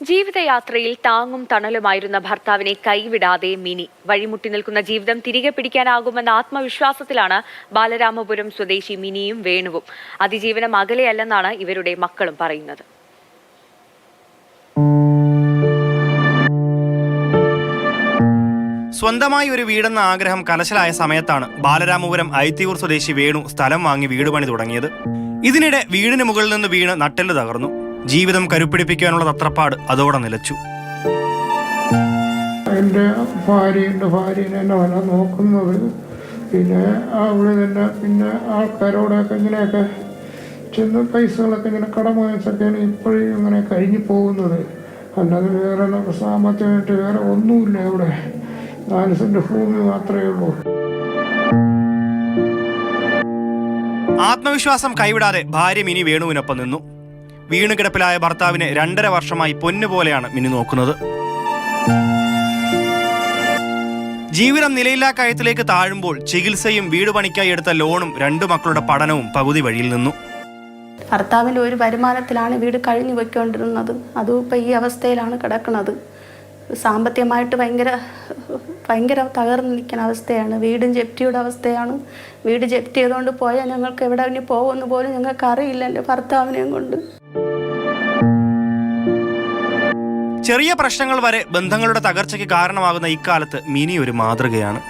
ജീവിതയാത്രയിൽ താങ്ങും തണലുമായിരുന്ന ഭർത്താവിനെ കൈവിടാതെ മിനി. വഴിമുട്ടി നിൽക്കുന്ന ജീവിതം തിരികെ പിടിക്കാനാകുമെന്ന ആത്മവിശ്വാസത്തിലാണ് ബാലരാമപുരം സ്വദേശി മിനിയും വേണുവും. അതിജീവനം അകലെയല്ലെന്നാണ് ഇവരുടെ മക്കളും പറയുന്നത്. സ്വന്തമായി ഒരു വീടെന്ന ആഗ്രഹം കലശലായ സമയത്താണ് ബാലരാമപുരം ഐത്തിയൂർ സ്വദേശി വേണു സ്ഥലം വാങ്ങി വീട് പണി തുടങ്ങിയത്. ഇതിനിടെ വീടിന് മുകളിൽ നിന്ന് വീണ് നട്ടെല്ല് തകർന്നു. ജീവിതം കരുപ്പിടിപ്പിക്കാനുള്ള തത്രപ്പാട് അതോടെ നിലച്ചു. എന്റെ ഭാര്യയുണ്ട് ഭാര്യനെ എന്നെ വല്ല നോക്കുന്നത്. പിന്നെ അവൾ തന്നെ പിന്നെ ആൾക്കാരോടൊക്കെ ഇങ്ങനെയൊക്കെ ചെന്ന് പൈസകളൊക്കെ ഇങ്ങനെ കടം വാങ്ങിച്ചൊക്കെയാണ് ഇപ്പോഴും ഇങ്ങനെ കഴിഞ്ഞു പോകുന്നത്. അല്ലാതെ വേറെ സാമ്പത്തികമായിട്ട് വേറെ ഒന്നുമില്ല ഇവിടെ. നാല് സെന്റ് ഭൂമി മാത്രമേ ഉള്ളൂ. ആത്മവിശ്വാസം കൈവിടാതെ ഭാര്യ മിനി വേണുവിനൊപ്പം നിന്നു. വീണ് കിടപ്പിലായ ഭർത്താവിനെ രണ്ടര വർഷമായി പൊന്നുപോലെയാണ് മിനി നോക്കുന്നത്. ജീവിതം നിലയില്ലാ കയത്തിലേക്ക് താഴുമ്പോൾ ചികിത്സയും വീട് പണിക്കായി എടുത്ത ലോണും രണ്ടു മക്കളുടെ പഠനവും പകുതി വഴിയിൽ നിന്നു. ഭർത്താവിന്റെ ഒരു വരുമാനത്തിലാണ് വീട് കഴിഞ്ഞു പോയിക്കൊണ്ടിരുന്നത്. അതും ഇപ്പം ഈ അവസ്ഥയിലാണ് കിടക്കുന്നത്. സാമ്പത്തികമായിട്ട് ഭയങ്കര ഭയങ്കര തകർന്നു നിൽക്കുന്ന അവസ്ഥയാണ്. വീടും ജപ്റ്റിയുടെ അവസ്ഥയാണ്. വീട് ജപ്റ്റി ചെയ്തുകൊണ്ട് പോയാൽ ഞങ്ങൾക്ക് എവിടെ ഇനി പോകുമെന്ന് പോലും ഞങ്ങൾക്ക് അറിയില്ല എന്റെ ഭർത്താവിനെയും കൊണ്ട്. ചെറിയ പ്രശ്നങ്ങൾ വരെ ബന്ധങ്ങളുടെ തകർച്ചയ്ക്ക് കാരണമാകുന്ന ഇക്കാലത്ത് മിനി ഒരു മാതൃകയാണ്.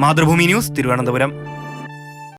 മാതൃഭൂമി ന്യൂസ് തിരുവനന്തപുരം.